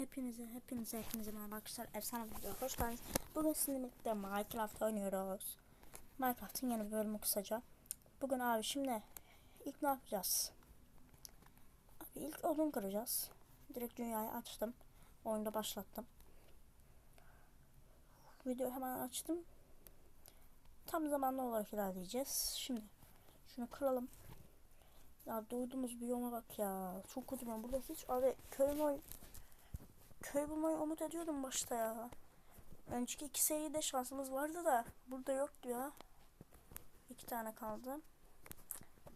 Hepinize, hepinize, hepinize merhaba arkadaşlar. Efsane bir video. Hoş geldiniz. Bugün sizinle birlikte Minecraft oynuyoruz. Minecraft'ın yeni bir bölümü kısaca. Bugün abi şimdi ilk ne yapacağız? Abi ilk odun kıracağız. Direkt dünyayı açtım. Oyunda başlattım. Video hemen açtım. Tam zamanlı olarak ilerleyeceğiz. Şimdi şunu kıralım. Ya doyduğumuz biyoma bak ya. Çok ben burada hiç abi köy oy köy bulmayı umut ediyordum başta ya. Önceki iki seride şansımız vardı da burada yoktu ya. İki tane kaldı.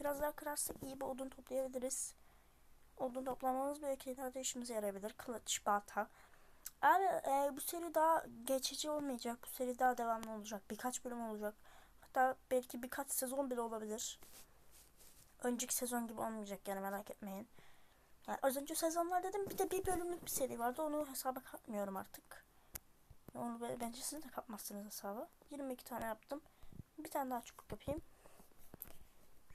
Biraz daha kırarsak iyi bir odun toplayabiliriz. Odun toplamamız belki ileride işimize yarayabilir. Kılıç, balta. Abi e, bu seri daha geçici olmayacak. Bu seri daha devamlı olacak. Birkaç bölüm olacak. Hatta belki birkaç sezon bile olabilir. Önceki sezon gibi olmayacak yani merak etmeyin. Yani az önce sezonlar dedim bir de bir bölümlük bir seri vardı onu hesaba katmıyorum artık. Onu be- bence siz de katmazsınız hesaba. 22 tane yaptım. Bir tane daha çubuk yapayım.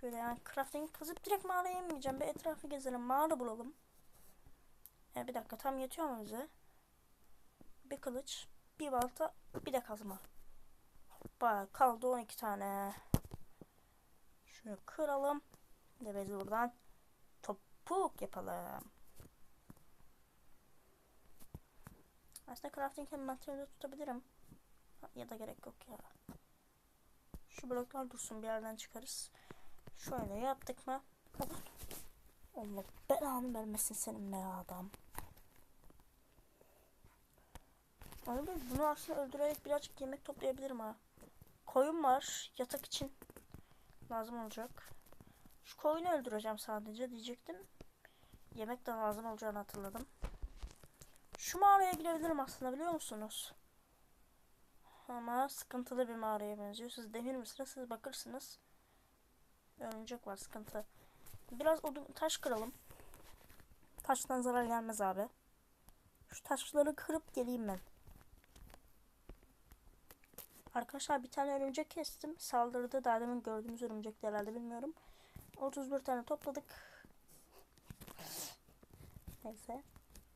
Şöyle yani crafting kazıp direkt mağaraya inmeyeceğim. Bir etrafı gezelim mağara bulalım. E, bir dakika tam yetiyor mu bize? Bir kılıç, bir balta, bir de kazma. Bak kaldı 12 tane. Şunu kıralım. Bir de biz buradan topuk yapalım. Aslında crafting envanterinde tutabilirim. Ya da gerek yok ya. Şu bloklar dursun bir yerden çıkarız. Şöyle yaptık mı? Allah belanı vermesin senin be adam. Abi bunu aslında öldürerek birazcık yemek toplayabilirim ha. Koyun var yatak için lazım olacak. Şu koyunu öldüreceğim sadece diyecektim. Yemek de lazım olacağını hatırladım. Şu mağaraya girebilirim aslında biliyor musunuz? Ama sıkıntılı bir mağaraya benziyor. Siz demir misiniz? Siz bakırsınız. Örümcek var sıkıntı. Biraz odun taş kıralım. Taştan zarar gelmez abi. Şu taşları kırıp geleyim ben. Arkadaşlar bir tane örümcek kestim. Saldırıda daha demin gördüğümüz örümcekti herhalde bilmiyorum. 31 tane topladık. Neyse.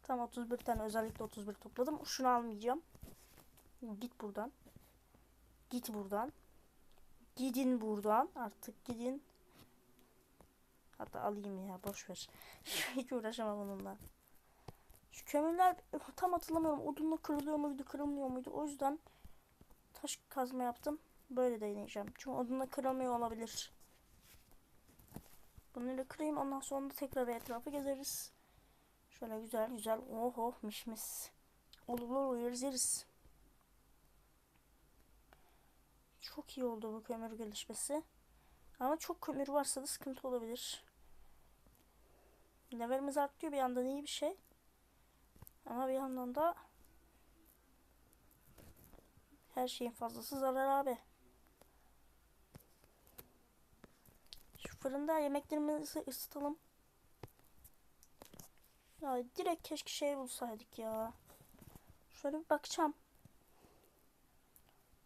Tam 31 tane özellikle 31 topladım. Şunu almayacağım. Git buradan. Git buradan. Gidin buradan. Artık gidin. Hatta alayım ya boş ver. Hiç uğraşamam onunla. Şu kömürler tam hatırlamıyorum. Odunla kırılıyor muydu, kırılmıyor muydu? O yüzden taş kazma yaptım. Böyle deneyeceğim. Çünkü odunla kırılmıyor olabilir. Bunları kırayım ondan sonra da tekrar etrafı gezeriz. Şöyle güzel güzel. Oh oh mis mis. Olur uyarız yeriz. Çok iyi oldu bu kömür gelişmesi. Ama çok kömür varsa da sıkıntı olabilir. Levelimiz artıyor bir yandan iyi bir şey. Ama bir yandan da her şeyin fazlası zarar abi. Şu fırında yemeklerimizi ısıtalım. Ya direkt keşke şey bulsaydık ya. Şöyle bir bakacağım.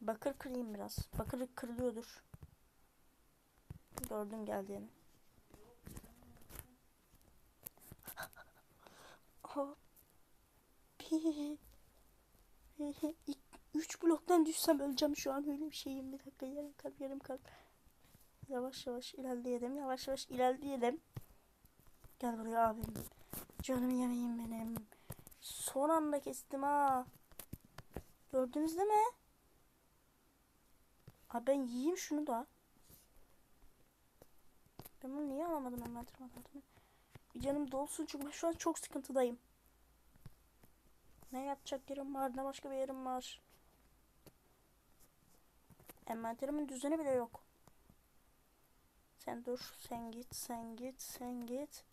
Bakır kırayım biraz. Bakır kırılıyordur. Gördüm geldiğini. Bir. İlk Üç bloktan düşsem öleceğim şu an öyle bir şeyim. Bir dakika yarım kalp yarım kalp. Yavaş yavaş ilerleyelim. Yavaş yavaş ilerleyelim. Gel buraya abim. Canım yemeğim benim. Son anda kestim ha. Gördünüz değil mi? Abi ben yiyeyim şunu da. Ben bunu niye alamadım hemen hatırlamadım. Canım dolsun çünkü ben şu an çok sıkıntıdayım. Ne yatacak yerim var ne başka bir yerim var. Envanterimin düzeni bile yok. Sen dur sen git sen git sen git.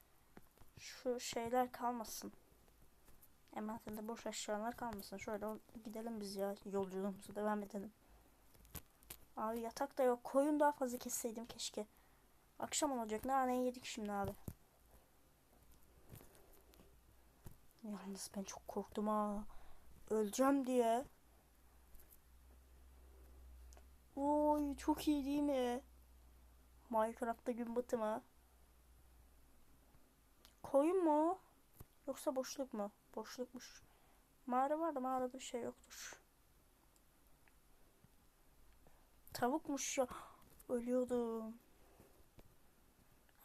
Şu şeyler kalmasın. Envanterinde boş eşyalar kalmasın. Şöyle gidelim biz ya yolculuğumuza devam edelim. Abi yatak da yok. Koyun daha fazla kesseydim keşke. Akşam olacak. Ne yedik şimdi abi. Yalnız ben çok korktum ha. Öleceğim diye. Oy çok iyi değil mi? Minecraft'ta gün batımı. Koyun mu? Yoksa boşluk mu? Boşlukmuş. Mağara var da mağarada bir şey yoktur. Tavukmuş ya. Ölüyordum.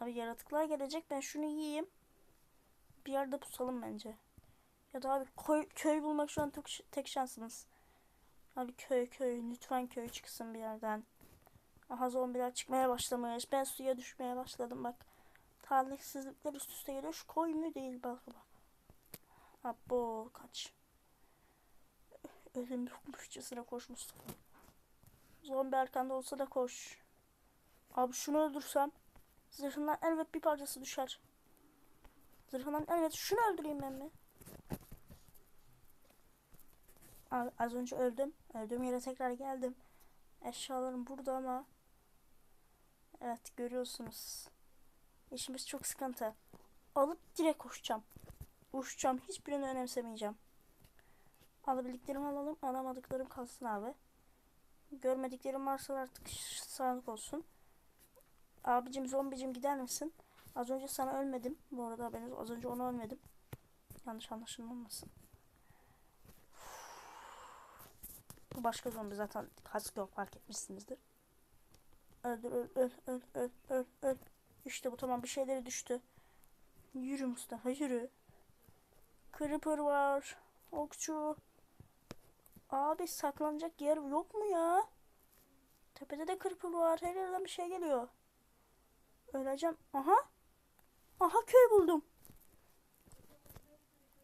Abi yaratıklar gelecek. Ben şunu yiyeyim. Bir yerde pusalım bence. Ya da abi koy, köy bulmak şu an tek, tek şansımız. Abi köy köy. Lütfen köy çıksın bir yerden. Aha zombiler çıkmaya başlamış. Ben suya düşmeye başladım bak. Talihsizlikler üst üste geliyor. Şu koy mu değil bak bak. Abo kaç. Ölüm yokmuşçasına koş Mustafa. Zombi arkanda olsa da koş. Abi şunu öldürsem zırhından elbet bir parçası düşer. Zırhından elbet şunu öldüreyim ben mi? Abi az önce öldüm. Öldüğüm yere tekrar geldim. Eşyalarım burada ama Evet görüyorsunuz. İşimiz çok sıkıntı. Alıp direkt koşacağım. Uçacağım. Hiçbirini önemsemeyeceğim. Alabildiklerimi alalım. Alamadıklarım kalsın abi. Görmediklerim varsa artık sağlık olsun. Abicim zombicim gider misin? Az önce sana ölmedim. Bu arada haberiniz az önce ona ölmedim. Yanlış anlaşılmasın. Bu başka zombi zaten kask yok fark etmişsinizdir. Öldür öl öl öl öl öl öl. İşte bu tamam bir şeyleri düştü. Yürü Mustafa yürü. Creeper var. Okçu. Abi saklanacak yer yok mu ya? Tepede de Creeper var. Her yerden bir şey geliyor. Öleceğim. Aha. Aha köy buldum.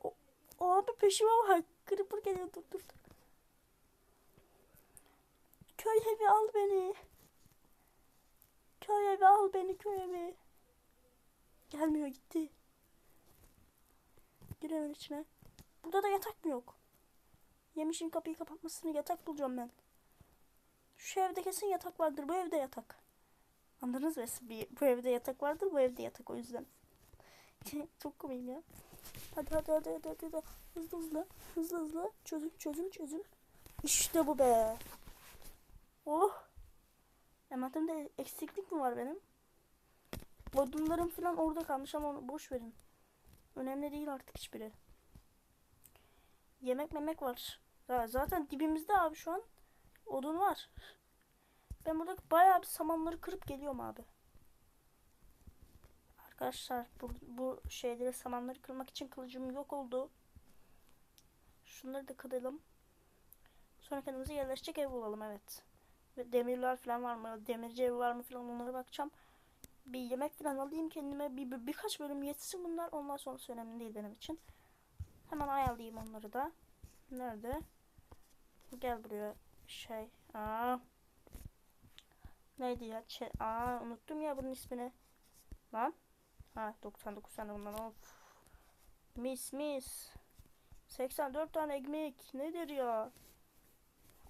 O, abi peşime bak. Creeper geliyor. Dur dur. Köy evi al beni. Al beni köy evi. Gelmiyor gitti. Girelim içine. Burada da yatak mı yok? Yemişin kapıyı kapatmasını yatak bulacağım ben. Şu evde kesin yatak vardır. Bu evde yatak. Anladınız mı? Bu evde yatak vardır. Bu evde yatak o yüzden. Çok komik ya. Hadi hadi hadi hadi hadi. hadi. Hızlı hızlı. Hızlı hızlı. Çözün çözün çözün. İşte bu be. Oh. Envanterimde eksiklik mi var benim? Odunlarım falan orada kalmış ama onu boş verin. Önemli değil artık hiçbiri. Yemek memek var. Zaten dibimizde abi şu an. Odun var. Ben burada bayağı bir samanları kırıp geliyorum abi. Arkadaşlar bu, bu şeyleri samanları kırmak için kılıcım yok oldu. Şunları da kıralım. Sonra kendimize yerleşecek ev bulalım evet. Ve demirler falan var mı? Demirci evi var mı falan onlara bakacağım. Bir yemek falan alayım kendime. Bir, bir birkaç bölüm yetsin bunlar. Ondan sonrası önemli değil benim için. Hemen ayarlayayım onları da. Nerede? Gel buraya. Şey. Aa. Neydi ya? Şey, aa unuttum ya bunun ismini. Lan. Ha 99 tane bundan of. Mis mis. 84 tane ekmek. Nedir ya?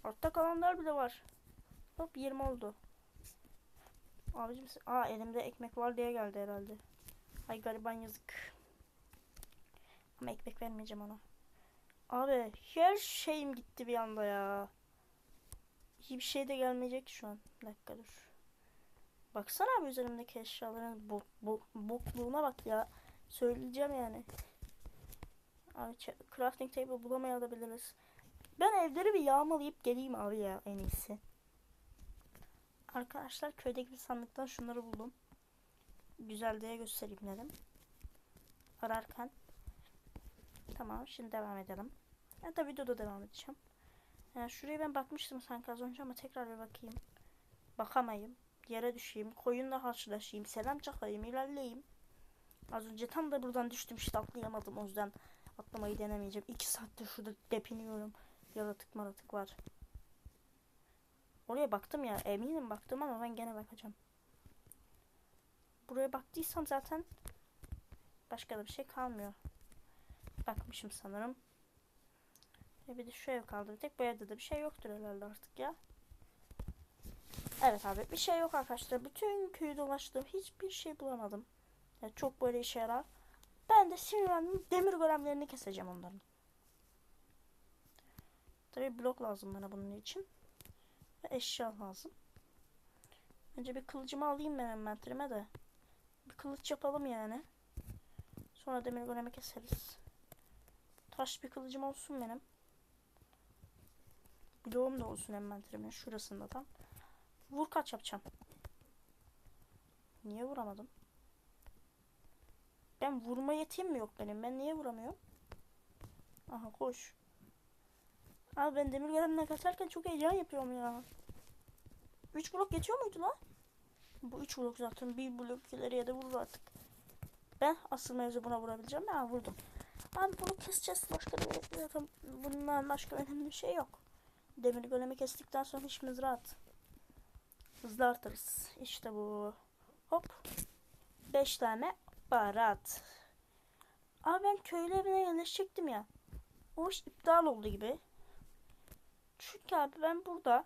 Altta kalanlar bile var. Hop 20 oldu. Abicim aa elimde ekmek var diye geldi herhalde. Ay gariban yazık. Ama ekmek vermeyeceğim ona. Abi her şeyim gitti bir anda ya. İyi bir şey de gelmeyecek şu an. Bir dakika dur. Baksana abi üzerimdeki eşyaların bo bo bokluğuna bak ya. Söyleyeceğim yani. Abi crafting table bulamayabiliriz. Ben evleri bir yağmalayıp geleyim abi ya en iyisi. Arkadaşlar köydeki bir sandıktan şunları buldum. Güzel diye göstereyim dedim. Ararken. Tamam şimdi devam edelim. Ya da videoda devam edeceğim. Yani şuraya ben bakmıştım sanki az önce ama tekrar bir bakayım. Bakamayayım. Yere düşeyim. Koyunla karşılaşayım. Selam çakayım. ilerleyeyim. Az önce tam da buradan düştüm işte atlayamadım o yüzden atlamayı denemeyeceğim. 2 saattir şurada depiniyorum. Yaratık maratık var. Oraya baktım ya eminim baktım ama ben gene bakacağım. Buraya baktıysam zaten başka da bir şey kalmıyor. Bakmışım sanırım. Ve bir de şu ev kaldı tek. Bu evde de bir şey yoktur herhalde artık ya. Evet abi bir şey yok arkadaşlar. Bütün köyü dolaştım. Hiçbir şey bulamadım. Yani çok böyle işe yarar. Ben de sinirlendim. Demir golemlerini keseceğim onların. Tabii blok lazım bana bunun için. Ve eşya lazım. Önce bir kılıcımı alayım ben envanterime de. Bir kılıç yapalım yani. Sonra demir golemi keseriz. taş bir kılıcım olsun benim. Bloğum da olsun envanterimin şurasında tam. Vur kaç yapacağım. Niye vuramadım? Ben vurma yetim mi yok benim? Ben niye vuramıyorum? Aha koş. Abi ben demir golemle kaçarken çok heyecan yapıyorum ya. 3 blok geçiyor muydu lan? Bu 3 blok zaten. Bir blok ileriye de vurur artık. Ben asıl mevzu buna vurabileceğim. Ben vurdum. Abi bunu keseceğiz. Başka bir zaten bundan başka önemli bir şey yok. Demir golemi kestikten sonra işimiz rahat. Hızlı artarız. İşte bu. Hop. 5 tane baharat. Abi ben köylü evine yerleşecektim ya. O iş iptal oldu gibi. Çünkü abi ben burada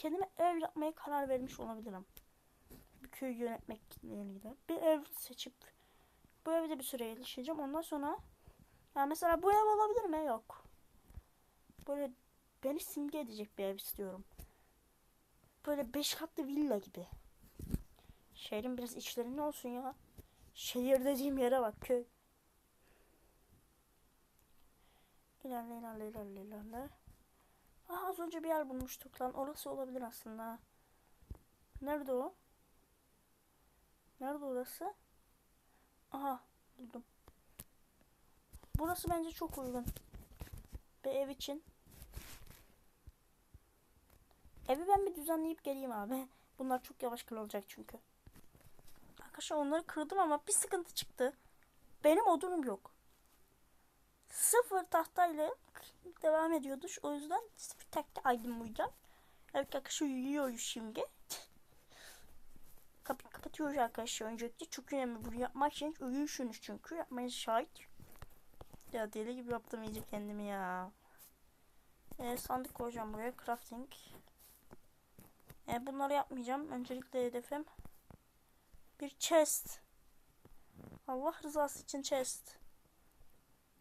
kendime ev yapmaya karar vermiş olabilirim. Bir köyü yönetmekle ilgili. Bir ev seçip bu evde bir süre yaşayacağım. Ondan sonra ya mesela bu ev olabilir mi? Yok. Böyle beni simge edecek bir ev istiyorum. Böyle beş katlı villa gibi. Şehrin biraz içlerinde olsun ya. Şehir dediğim yere bak köy. İlerle ilerle ilerle ilerle. Aa, az önce bir yer bulmuştuk lan. Orası olabilir aslında. Nerede o? Nerede orası? Aha buldum. Burası bence çok uygun. Bir ev için. Evi ben bir düzenleyip geleyim abi. Bunlar çok yavaş kırılacak çünkü. Arkadaşlar onları kırdım ama bir sıkıntı çıktı. Benim odunum yok. Sıfır tahtayla devam ediyordu. O yüzden sıfır tahta aydım bu yüzden. Evet arkadaşlar uyuyoruz şimdi. Kapıyı kapatıyoruz arkadaşlar öncelikle. Çok önemli bunu yapmak için uyuyorsunuz çünkü. Yapmayın şahit. Ya deli gibi yaptım iyice kendimi ya. Ee, sandık koyacağım buraya. Crafting. Ee, bunları yapmayacağım. Öncelikle hedefim bir chest. Allah rızası için chest.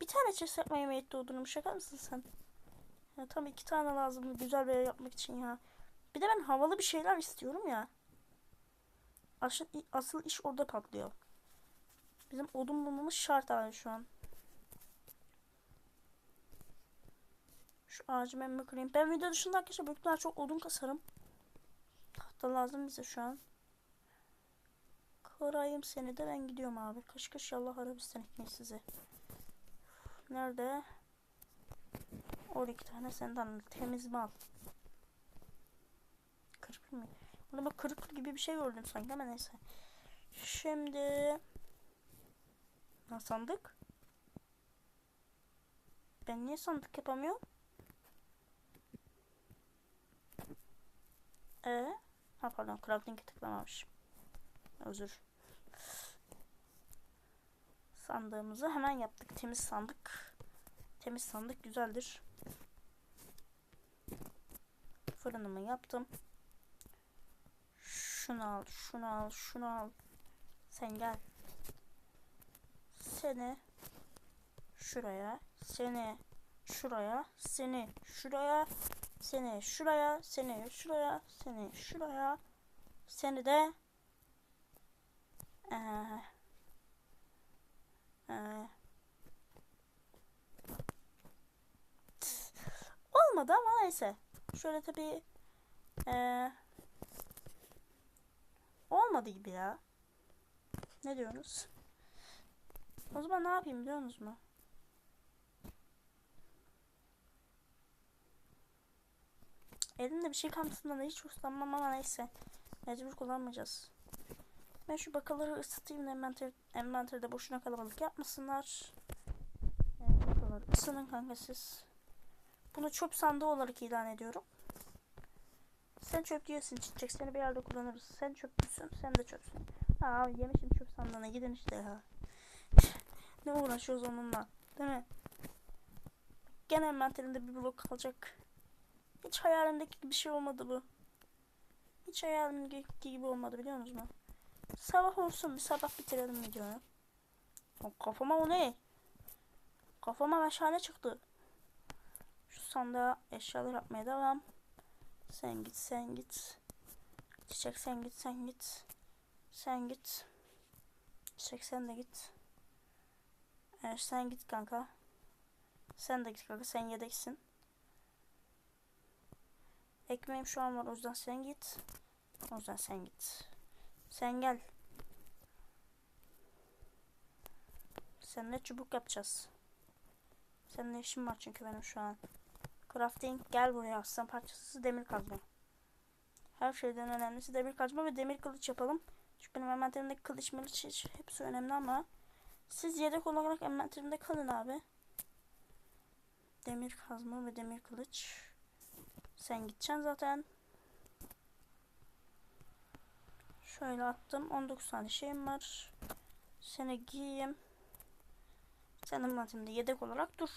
Bir tane chest yapmaya meyilli olduğunu şaka mısın sen? Ya, tam iki tane lazım güzel bir ev yapmak için ya. Bir de ben havalı bir şeyler istiyorum ya. Asıl, asıl iş orada patlıyor. Bizim odun bulmamız şart abi şu an. Şu ağacı ben mi kırayım? Ben video dışında arkadaşlar büyük ihtimalle çok odun kasarım. Tahta lazım bize şu an. Kırayım seni de ben gidiyorum abi. Kış kış yallah Arabistan ekmeği size. Nerede? 12 tane senden temiz mal. Kırık mı? Burada bak kırık gibi bir şey gördüm sanki ama neyse. Şimdi ne sandık? Ben niye sandık yapamıyorum? Ee? Ha pardon crafting'e tıklamamışım. Özür. Sandığımızı hemen yaptık. Temiz sandık. Temiz sandık güzeldir. Fırınımı yaptım. Şunu al, şunu al, şunu al. Sen gel. Seni şuraya, seni şuraya, seni şuraya, seni şuraya, seni şuraya, seni şuraya, seni de ee, ee, olmadı ama neyse. Şöyle tabii ee, olmadı gibi ya. Ne diyorsunuz? O zaman ne yapayım biliyor musunuz mu? Elimde bir şey kalmasından da hiç hoşlanmam ama neyse. Mecbur kullanmayacağız. Ben şu bakaları ısıtayım da envanter, envanterde boşuna kalabalık yapmasınlar. Bakaları ısının kanka siz. Bunu çöp sandığı olarak ilan ediyorum. Sen çöp diyorsun çiçek seni bir yerde kullanırız. Sen çöpçüsün sen de çöpsün. Aa yemişim çöp sandığına gidin işte ya. ne uğraşıyoruz onunla değil mi? Gene envanterinde bir blok kalacak. Hiç hayalimdeki bir şey olmadı bu. Hiç hayalimdeki gibi olmadı biliyor musunuz? Sabah olsun bir sabah bitirelim videoyu. Kafama o ne? Kafama meşale çıktı. Şu sandığa eşyalar yapmaya devam. Sen git sen git. Çiçek sen git sen git. Sen git. Çiçek sen de git. Evet sen git kanka. Sen de git kanka sen yedeksin. Ekmeğim şu an var o yüzden sen git. O yüzden sen git. Sen gel. Seninle çubuk yapacağız. Seninle işim var çünkü benim şu an. Crafting gel buraya aslan parçası demir kazma. Her şeyden önemlisi demir kazma ve demir kılıç yapalım. Çünkü benim envanterimdeki kılıç mılıç hiç- hepsi önemli ama siz yedek olarak envanterimde kalın abi. Demir kazma ve demir kılıç. Sen gideceksin zaten. Şöyle attım. 19 tane şeyim var. Seni giyeyim. Sen envanterimde yedek olarak dur.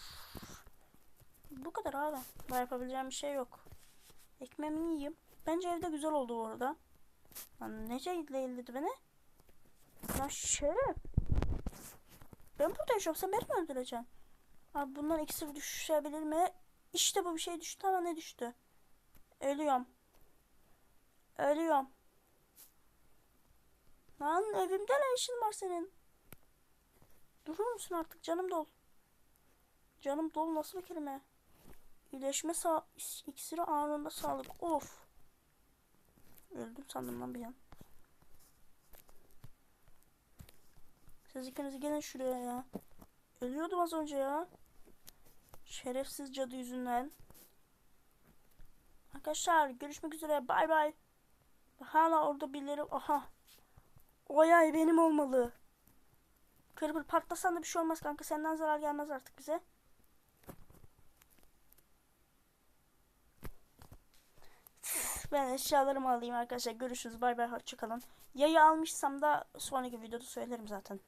Bu kadar abi. Daha yapabileceğim bir şey yok. Ekmeğimi yiyeyim. Bence evde güzel oldu bu arada. Lan ne şeyle elledi beni? Ya şeref. Ben burada yaşıyorum. Sen beni mi öldüreceksin? Abi bundan iksir düşebilir mi? İşte bu bir şey düştü ama ne düştü? Ölüyorum. Ölüyorum. Lan evimde ne işin var senin? Durur musun artık? Canım dol. Canım dol nasıl bir kelime? İyileşme sağ iksiri anında sağlık. Of. Öldüm sandım lan bir an. Siz ikiniz gelin şuraya ya. Ölüyordum az önce ya. Şerefsiz cadı yüzünden. Arkadaşlar görüşmek üzere. Bay bay. Hala orada birileri. Aha. O yay benim olmalı. Kırpır patlasan da bir şey olmaz kanka. Senden zarar gelmez artık bize. Ben eşyalarımı alayım arkadaşlar. Görüşürüz. Bay bay. Hoşçakalın. Yayı almışsam da sonraki videoda söylerim zaten.